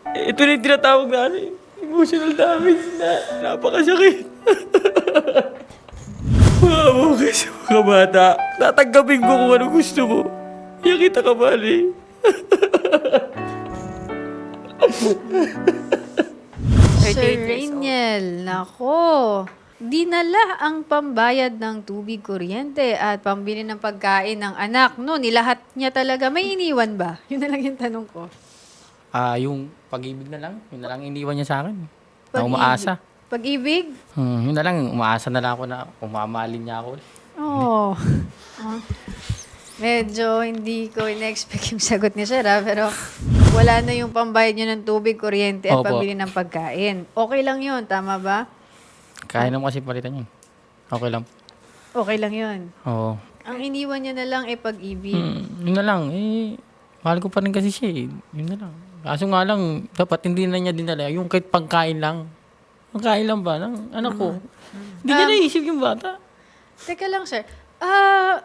Ito na yung tinatawag na ano, eh, emotional damage na napakasakit. Kayo sa mga bata. Tatanggapin ko kung ano gusto mo. Kaya kita ka mali. Sir Rainiel, nako. Dinala ang pambayad ng tubig, kuryente at pambili ng pagkain ng anak. No, nilahat niya talaga. May iniwan ba? Yun na lang yung tanong ko. Ah, yung pag-ibig na lang. Yun na lang iniwan niya sa akin. Na Pag-ibig. umaasa. Pag-ibig? Hmm, yun na lang. Umaasa na lang ako na umamahalin niya ako. Oo. Oh. Medyo hindi ko in-expect yung sagot ni Sir, ah, pero wala na yung pambayad niyo ng tubig, kuryente at Opo. pambili ng pagkain. Okay lang yun, tama ba? Kaya naman kasi palitan yun. Okay lang. Okay lang yun. Oo. Ang iniwan niya na lang ay pag-ibig. Hmm, yun na lang. Eh, mahal ko pa rin kasi siya eh. Yun na lang. Kaso nga lang, dapat hindi na niya dinala. Yung kahit pagkain lang. Pagkain lang ba? Ng anak ko. Hindi niya naisip yung bata. Teka lang, sir. Ah,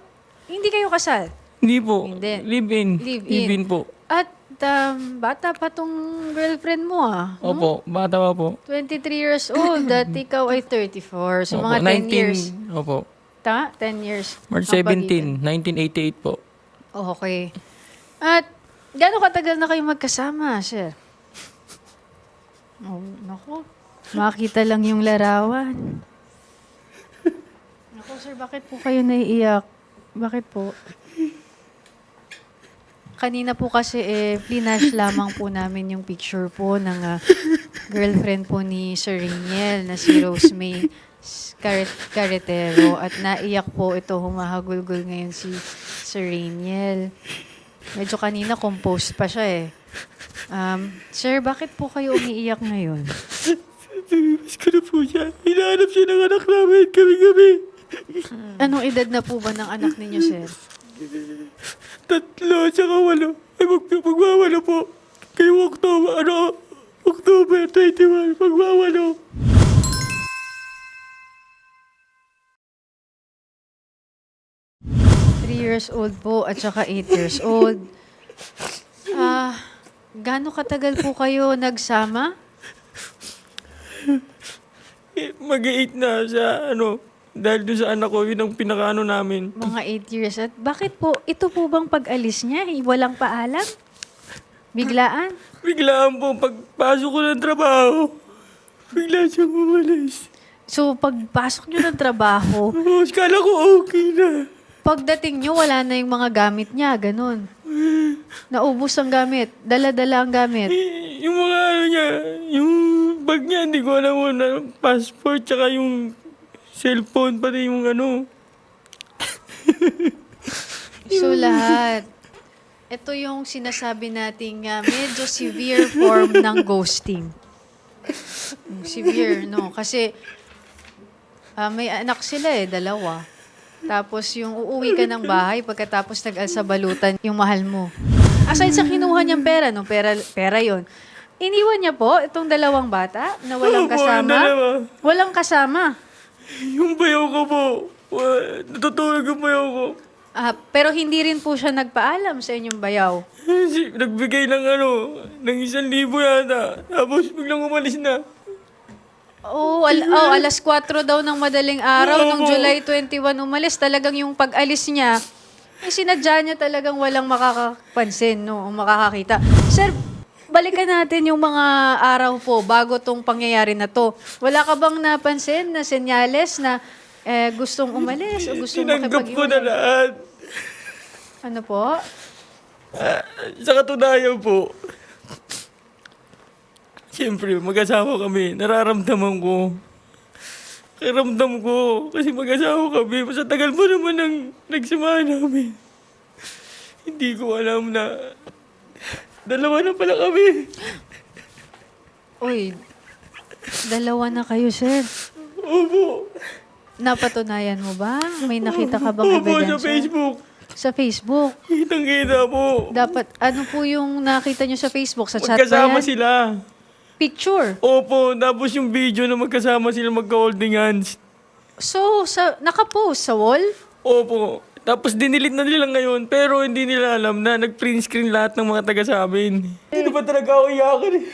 hindi kayo kasal? Hindi po. Hindi. Live-in. Live-in. Live-in po. At um, bata pa tong girlfriend mo ah. Opo, bata pa po. 23 years old at ikaw ay 34. So Opo, mga 10 years. Opo. Ta? 10 years. March ang pagitan. 17, 1988 po. Okay. At gano'ng katagal na kayo magkasama, sir? Oh, nako. Makita lang yung larawan. Nako, sir, bakit po kayo naiiyak? Bakit po? Kanina po kasi eh, plinash lamang po namin yung picture po ng ah, girlfriend po ni Sir Riniel na si Rosemay Caret- Carretero at naiyak po ito humahagulgol ngayon si Sir Riniel. Medyo kanina composed pa siya eh. Um, sir, bakit po kayo umiiyak ngayon? Namimiss ko na po siya. Hinahanap siya ng anak namin kami-gabi. Anong edad na po ba ng anak ninyo, sir? Tatlo, tsaka walo. Ay, mag magwawalo po. Kayo October, ano, October 21, magwawalo. Years old po at saka eight years old. Ah, gaano katagal po kayo nagsama? Eh, Mag-8 na sa, ano, dahil doon sa anak ko, yun ang pinakaano namin. Mga eight years. At bakit po, ito po bang pag-alis niya? eh, Walang paalam? Biglaan? Biglaan po, pagpasok ko ng trabaho, bigla siyang umalis. So, pagpasok niyo ng trabaho, Oh, kala ko okay na. Pagdating niyo, wala na yung mga gamit niya, ganun. Naubos ang gamit. Dala-dala ang gamit. Yung mga ano niya, yung bag niya, hindi ko alam mo na passport, tsaka yung cellphone, pati yung ano. So, lahat. Ito yung sinasabi nating ah, medyo severe form ng ghosting. Severe, no? Kasi ah, may anak sila eh, dalawa. Tapos yung uuwi ka ng bahay pagkatapos nag-alsa balutan yung mahal mo. Aside sa kinuha niyang pera, no? Pera, pera yon. Iniwan niya po itong dalawang bata na walang Opo, yung kasama. dalawa. Walang kasama. Yung bayaw ko po, wa- natutulog yung bayaw ko. Ah, pero hindi rin po siya nagpaalam sa inyong bayaw. Si- Nagbigay ng ano, ng isang libo yata. Tapos biglang umalis na. Oh, al- oh, alas 4 daw ng madaling araw nung. July 21 umalis. Talagang yung pag-alis niya, eh, sinadya niya talagang walang makakapansin, no, o makakakita. Sir, balikan natin yung mga araw po bago tong pangyayari na to. Wala ka bang napansin na senyales na eh, gustong umalis o gustong Tinanggap ko na makipag lahat. Ano po? Ah, sa katunayan po, Siyempre, mag-asawa kami. Nararamdaman ko. Karamdam ko. Kasi mag-asawa kami. Sa tagal mo naman ng nagsamahan namin. Hindi ko alam na dalawa na pala kami. Uy, dalawa na kayo, sir. Opo. Napatunayan mo ba? May nakita ka bang Opo, sa? Facebook. Sa Facebook. Kitang-kita po. Dapat, ano po yung nakita nyo sa Facebook? Sa chat ba Magkasama yan? sila. Picture. Opo, tapos yung video na magkasama sila magka-holding hands. So, sa, nakapost sa wall? Opo. Tapos dinilit na nila ngayon, pero hindi nila alam na nag-print screen lahat ng mga taga sa amin. Hindi ba talaga ako iyakan eh?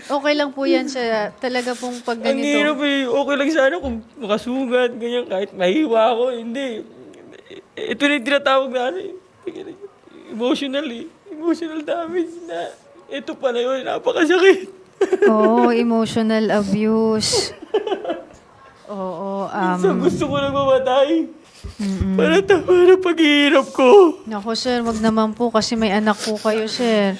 Okay lang po yan sa talaga pong pag Ang hirap ganito. eh. Okay lang sana kung makasugat, ganyan, kahit mahiwa ako. Hindi. Ito na yung tinatawag na ano eh. Emotional eh. Emotional damage na. Ito pala yun, napakasakit. Oo, emotional abuse. Oo, um, Sa gusto ko lang mamatay. Para tama na paghihirap ko. Nako sir, wag naman po kasi may anak po kayo sir.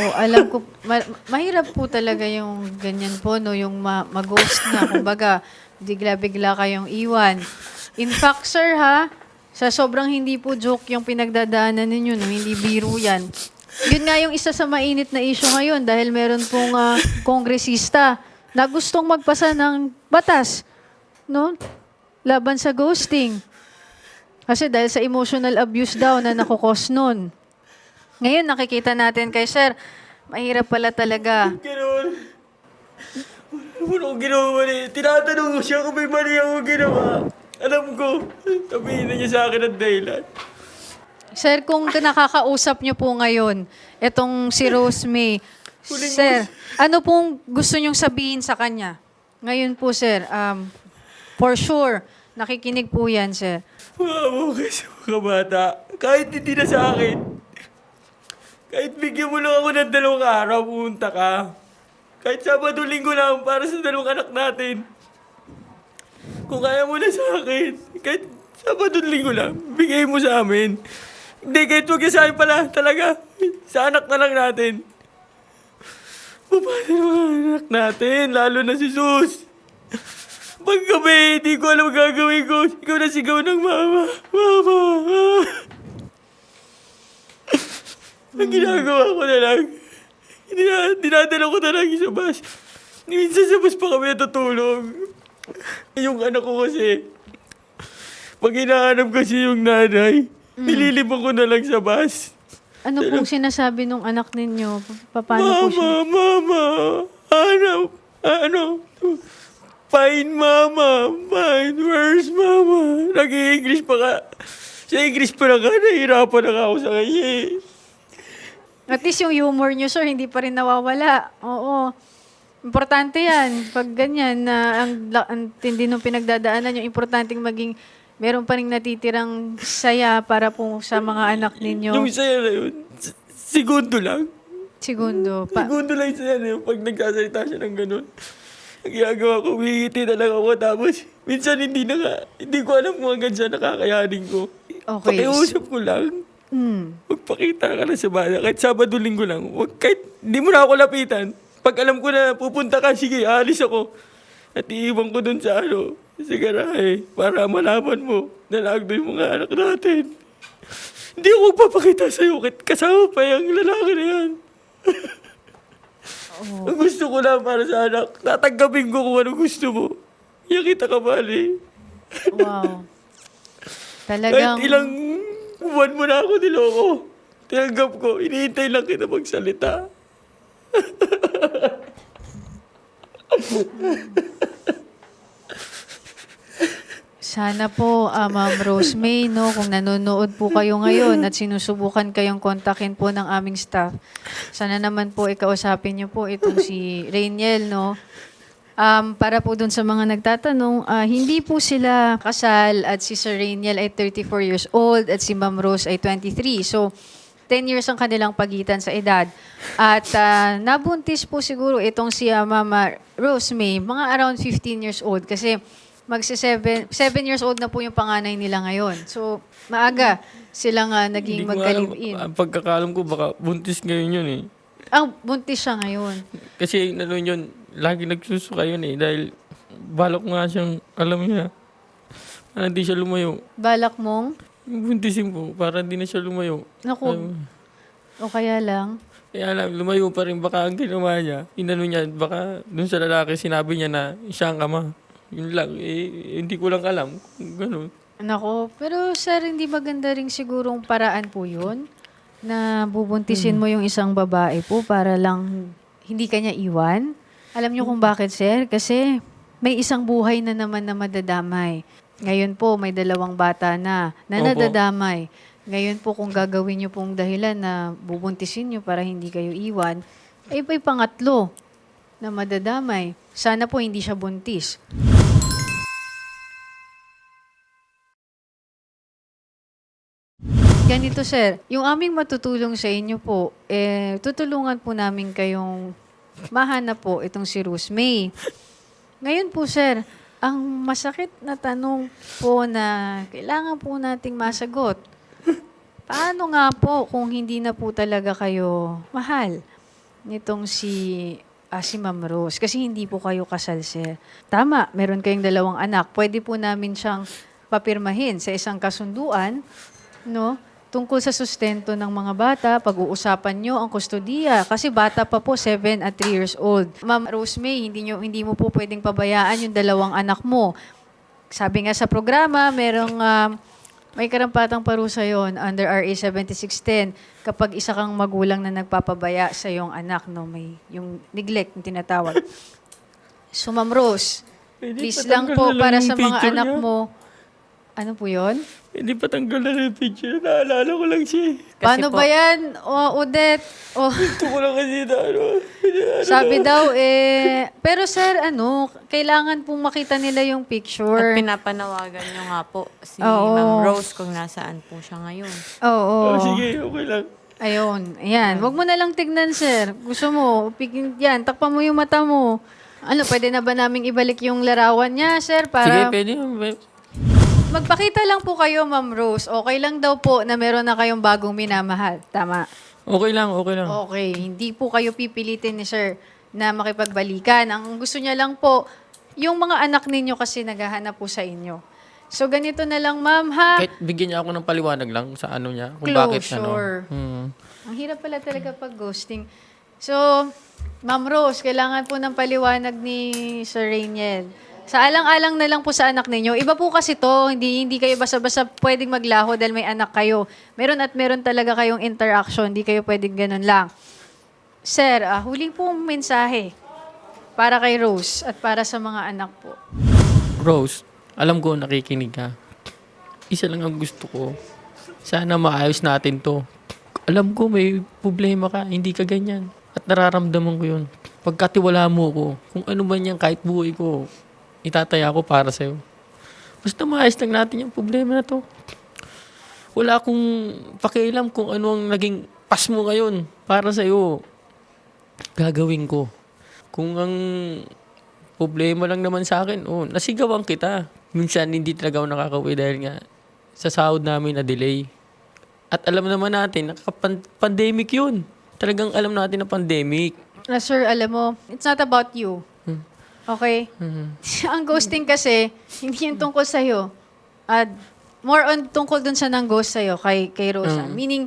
O alam ko, ma- mahirap po talaga yung ganyan po, no, yung ma- mag-ghost na, kumbaga, bigla-bigla kayong iwan. In fact sir ha, sa sobrang hindi po joke yung pinagdadaanan ninyo, no, hindi biro yan. Yun nga yung isa sa mainit na issue ngayon dahil meron pong ah, kongresista na gustong magpasa ng batas, no? Laban sa ghosting. Kasi dahil sa emotional abuse daw na nakukos nun. Ngayon, nakikita natin kay Sir, mahirap pala talaga. Ganoon. Wala akong ginawa mali. Tinatanong siya kung may mali ako ginawa. Alam ko, sabihin na niya sa akin ang dahilan. Sir, kung nakakausap niyo po ngayon, itong si Rose May, Sir, ano pong gusto niyong sabihin sa kanya? Ngayon po, Sir, um, for sure, nakikinig po yan, Sir. Ka sa mga bata. Kahit hindi na sa akin. Kahit bigyan mo lang ako ng dalawang araw, pumunta ka. Kahit Sabado linggo lang para sa dalawang anak natin. Kung kaya mo na sa akin, kahit Sabado linggo lang, bigay mo sa amin. Hindi, kahit huwag sa akin pala, talaga. Sa anak na lang natin. Paano mga anak natin, lalo na si Sus. Paggabi, hindi ko alam gagawin ko. Ikaw na sigaw ng mama. Mama. ang ginagawa ko na lang. Dina, dinadala ko na lang sa bus. Minsan sa bus pa kami natutulog. Yung anak ko kasi, pag hinahanap kasi yung nanay, nililibang ko na lang sa bus. Ano pong sinasabi nung anak ninyo? Pa- Paano po siya? Mama, mama, ano, ano, fine mama, fine, where's mama? Nag-i-English pa ka. Sa English pa na ka, nahihirapan na ako sa kanya eh. At least yung humor nyo, sir, hindi pa rin nawawala. Oo. Importante yan. Pag ganyan, na ang, la- ang tindi nung pinagdadaanan, yung importanteng maging meron pa rin natitirang saya para po sa mga anak ninyo. Yung saya na yun, s- segundo lang. Segundo. Pa- Segundo lang yung saya na yun pag nagsasalita siya ng ganun. Ang ginagawa ko, umingiti na lang ako tapos minsan hindi na nga, hindi ko alam kung hanggang saan nakakayanin ko. Okay. Pakiusap ko lang. Hmm. Magpakita ka na sa bata. Kahit Sabado, Linggo lang. Wag, kahit hindi mo na ako lapitan. Pag alam ko na pupunta ka, sige, alis ako. At iiwan ko dun sa ano, sa garahe. Para malaman mo na lagdo yung mga anak natin. Hindi ako magpapakita sa'yo. Kahit kasama pa yung lalaki na yan. Ang gusto ko lang para sa anak. Tatanggapin ko kung ano gusto mo. Yan kita kabali. Wow. Kahit Talagang... ilang buwan mo na ako niloko. Tinanggap ko, iniintay lang kita magsalita. Sana po, ah, Ma'am Rose May, no, kung nanonood po kayo ngayon at sinusubukan kayong kontakin po ng aming staff, sana naman po ikausapin niyo po itong si Rainiel, no? Um, para po dun sa mga nagtatanong, ah, hindi po sila kasal at si Sir Rainiel ay 34 years old at si Ma'am Rose ay 23. So, 10 years ang kanilang pagitan sa edad. At ah, nabuntis po siguro itong si ah, Mama Rose May, mga around 15 years old kasi magsi 7 7 years old na po yung panganay nila ngayon. So, maaga silang ah, naging magka-live-in. ang pagkakalam ko, baka buntis ngayon yun eh. Ang buntis siya ngayon. Kasi ano yun, lagi nagsusuka yun eh. Dahil balak nga siyang, alam niya, para hindi siya lumayo. Balak mong, buntisin po, para hindi na siya lumayo. naku, o kaya lang, Kaya alam, lumayo pa rin baka ang ginawa niya. Inano niya, baka dun sa lalaki sinabi niya na siya ang ama. Yun lang, eh, hindi ko lang alam kung ganun. Nako, pero sir, hindi maganda rin sigurong paraan po yun na bubuntisin mo yung isang babae po para lang hindi kanya iwan. Alam niyo kung bakit, sir? Kasi may isang buhay na naman na madadamay. Ngayon po, may dalawang bata na na Opo. nadadamay. Ngayon po, kung gagawin niyo pong dahilan na bubuntisin niyo para hindi kayo iwan, ay may pangatlo na madadamay. Sana po hindi siya buntis. Ganito sir, yung aming matutulong sa inyo po, eh, tutulungan po namin kayong mahanap po itong si Rose May. Ngayon po sir, ang masakit na tanong po na kailangan po nating masagot. Paano nga po kung hindi na po talaga kayo mahal nitong si ah, si Ma'am Rose? Kasi hindi po kayo kasal, sir. Tama, meron kayong dalawang anak. Pwede po namin siyang papirmahin sa isang kasunduan, no? Tungkol sa sustento ng mga bata, pag-uusapan nyo ang kustodiya. Kasi bata pa po, 7 at 3 years old. Ma'am Rose May, hindi, nyo, hindi mo po pwedeng pabayaan yung dalawang anak mo. Sabi nga sa programa, merong um, may karampatang parusa yon under RA 7610 kapag isa kang magulang na nagpapabaya sa iyong anak, no, may yung neglect yung tinatawag. So, Ma'am Rose, Pwede please lang po para sa mga anak niya. mo. Ano po yon? Hindi pa tanggal na yung picture. Naalala ko lang siya. eh. Paano po- ba yan? O, Odette? O, Gusto ko lang kasi na ano. sabi daw, eh, pero sir, ano, kailangan pong makita nila yung At picture. pinapanawagan nyo nga po si Oo. Ma'am Rose kung nasaan po siya ngayon. Oo. Oh, sige, okay lang. Ayun. Ayan. Huwag mo na lang tignan, sir. Gusto mo, pigin, yan, takpan mo yung mata mo. Ano, pwede na ba naming ibalik yung larawan niya, sir? Sige, Para pwede. yun. Magpakita lang po kayo, Ma'am Rose. Okay lang daw po na meron na kayong bagong minamahal. Tama. Okay lang, okay lang. Okay. Hindi po kayo pipilitin ni sir na makipagbalikan. Ang gusto niya lang po, yung mga anak ninyo kasi naghahanap po sa inyo. So, ganito na lang, ma'am, ha? Kahit bigyan niya ako ng paliwanag lang sa ano niya. Kung bakit ano. Closure. Hmm. Ang hirap pala talaga pag ghosting. So, Ma'am Rose, kailangan po ng paliwanag ni Sir Rainiel. Sa alang-alang na lang po sa anak ninyo. Iba po kasi to, hindi hindi kayo basta-basta pwedeng maglaho dahil may anak kayo. Meron at meron talaga kayong interaction, hindi kayo pwedeng ganun lang. Sir, ah, huling pong mensahe para kay Rose at para sa mga anak po. Rose, alam ko nakikinig ka. Isa lang ang gusto ko. Sana maayos natin to. Alam ko may problema ka, hindi ka ganyan. At nararamdaman ko yun. Pagkatiwala mo ko, kung ano man yan kahit buhay ko, itataya ko para sa'yo. Basta maayos lang natin yung problema na to. Wala akong pakialam kung ano ang naging pas mo ngayon para sa'yo. Gagawin ko. Kung ang problema lang naman sa akin, oh, nasigawan kita. Minsan hindi talaga ako nakakauwi dahil nga sa sahod namin na delay. At alam naman natin, nakaka-pandemic yun. Talagang alam natin na pandemic. Na sir, alam mo, it's not about you. Okay? Ang ghosting kasi, hindi yung tungkol sa'yo. At more on tungkol dun sa nang ghost sa'yo, kay, kay Rosa. Meaning,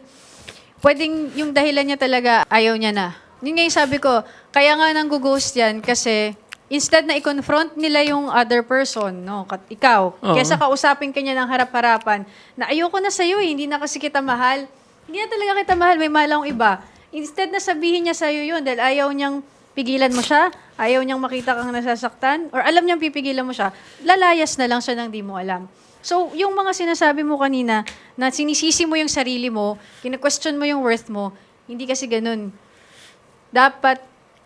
pwedeng yung dahilan niya talaga, ayaw niya na. Yun nga yung sabi ko, kaya nga nang ghost yan kasi instead na i-confront nila yung other person, no, kat ikaw, Oo. kesa kausapin ka niya ng harap-harapan, na ayoko na sa'yo eh, hindi na kasi kita mahal. Hindi na talaga kita mahal, may mahal akong iba. Instead na sabihin niya sa'yo yun dahil ayaw niyang pigilan mo siya, ayaw niyang makita kang nasasaktan, or alam niyang pipigilan mo siya, lalayas na lang siya nang di mo alam. So, yung mga sinasabi mo kanina, na sinisisi mo yung sarili mo, kine-question mo yung worth mo, hindi kasi ganun. Dapat,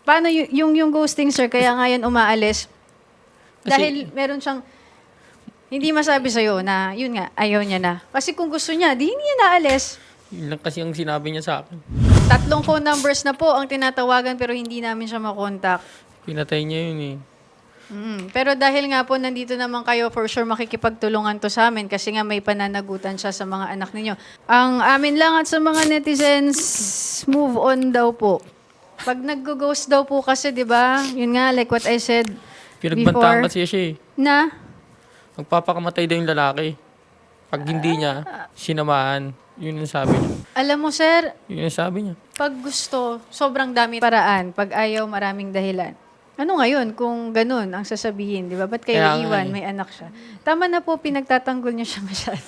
paano y- yung, yung ghosting, sir, kaya nga yan umaalis, Kasi- dahil meron siyang, hindi masabi sa'yo na, yun nga, ayaw niya na. Kasi kung gusto niya, di hindi niya naalis. Yun lang kasi ang sinabi niya sa akin. Tatlong phone numbers na po ang tinatawagan pero hindi namin siya makontak. Pinatay niya yun eh. Mm, Pero dahil nga po nandito naman kayo, for sure makikipagtulungan to sa amin kasi nga may pananagutan siya sa mga anak ninyo. Ang amin lang at sa mga netizens, move on daw po. Pag nag-ghost daw po kasi, di ba? Yun nga, like what I said Pinagbantaan before, kasi siya eh. na Magpapakamatay daw yung lalaki. Pag hindi niya, sinamahan. Yun ang sabi niya. alam mo, sir, Yun ang sabi niya. pag gusto, sobrang dami paraan. Pag ayaw, maraming dahilan. Ano ngayon kung ganun ang sasabihin, di ba? Ba't kayo Kaya nga iwan? eh. May anak siya. Tama na po, pinagtatanggol niyo siya masyado.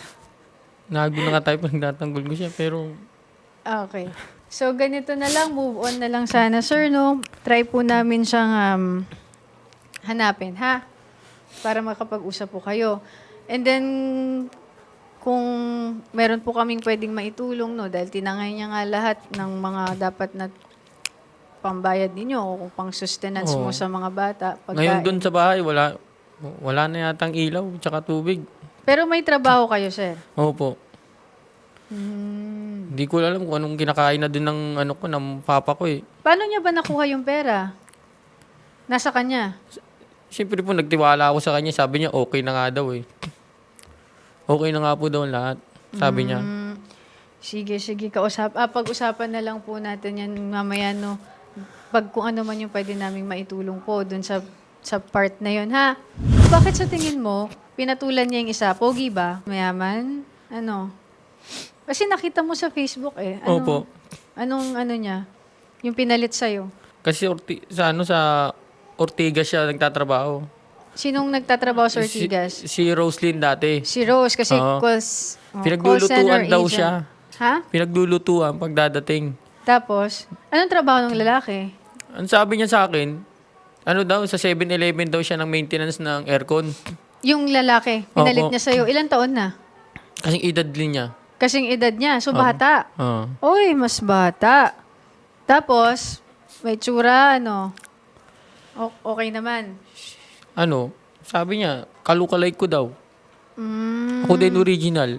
Nago na nga tayo pag nagtatanggol ko siya. Pero Okay. So, ganito na lang. Move on na lang sana, sir, no? Try po namin siyang um, hanapin, ha? Para makapag-usap po kayo. And then, kung meron po kaming pwedeng maitulong, no, dahil tinangay niya nga lahat ng mga dapat na pambayad ninyo o kung pang sustenance Oo. mo sa mga bata. Ngayon pagkain. doon sa bahay, wala, wala na yatang ilaw, tsaka tubig. Pero may trabaho kayo, sir. Opo. Hmm. Hindi ko alam kung anong kinakain na din ng ano ko, ng papa ko eh. Paano niya ba nakuha yung pera? Nasa kanya. Siyempre po, nagtiwala ako sa kanya. Sabi niya, okay na nga daw eh. Okay na nga po daw lahat. Sabi niya. Hmm. Sige, sige. Kausap, ah, pag-usapan na lang po natin yan mamaya, no? Pag kung ano man yung pwede naming maitulong po dun sa, sa part na yun, ha? Bakit sa tingin mo, pinatulan niya yung isa? Pogi ba? Mayaman? Ano? Kasi nakita mo sa Facebook eh. Ano, Opo. Anong ano niya? Yung pinalit sa'yo? Kasi orti, sa ano, sa Ortigas siya nagtatrabaho. Sinong nagtatrabaho sa Ortigas? Si, si Roslyn dati. Si Rose kasi Oo. calls, oh, call Pinaglulutuan daw agent. siya. Ha? Pinaglulutuan pagdadating. Tapos, anong trabaho ng lalaki? Ang sabi niya sa akin, ano daw, sa 7-Eleven daw siya ng maintenance ng aircon. Yung lalaki, pinalit Opo. niya sa'yo. Ilan taon na? Kasing edad din niya. Kasing edad niya. So, bata. Oo. Uy, mas bata. Tapos, may tsura, ano. O- okay naman. ano, sabi niya, kalukalike ko daw. Mm, Ako din original.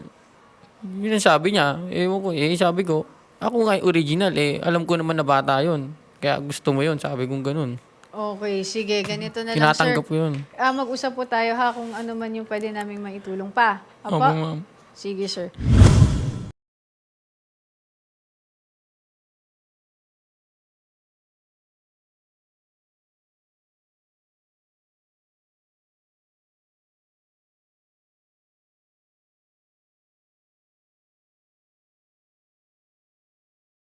Yun ang sabi niya. Ewan ko, eh, sabi ko, ako nga yung original, eh, alam ko naman na bata yun. Kaya gusto mo yun, sabi kong ganun. okay, sige. Ganito na lang, sir. Tinatanggap ko yun. Ah, mag-usap po tayo ha kung ano man yung pwede naming maitulong pa. Opo, Apa? ma'am. Sige, sir.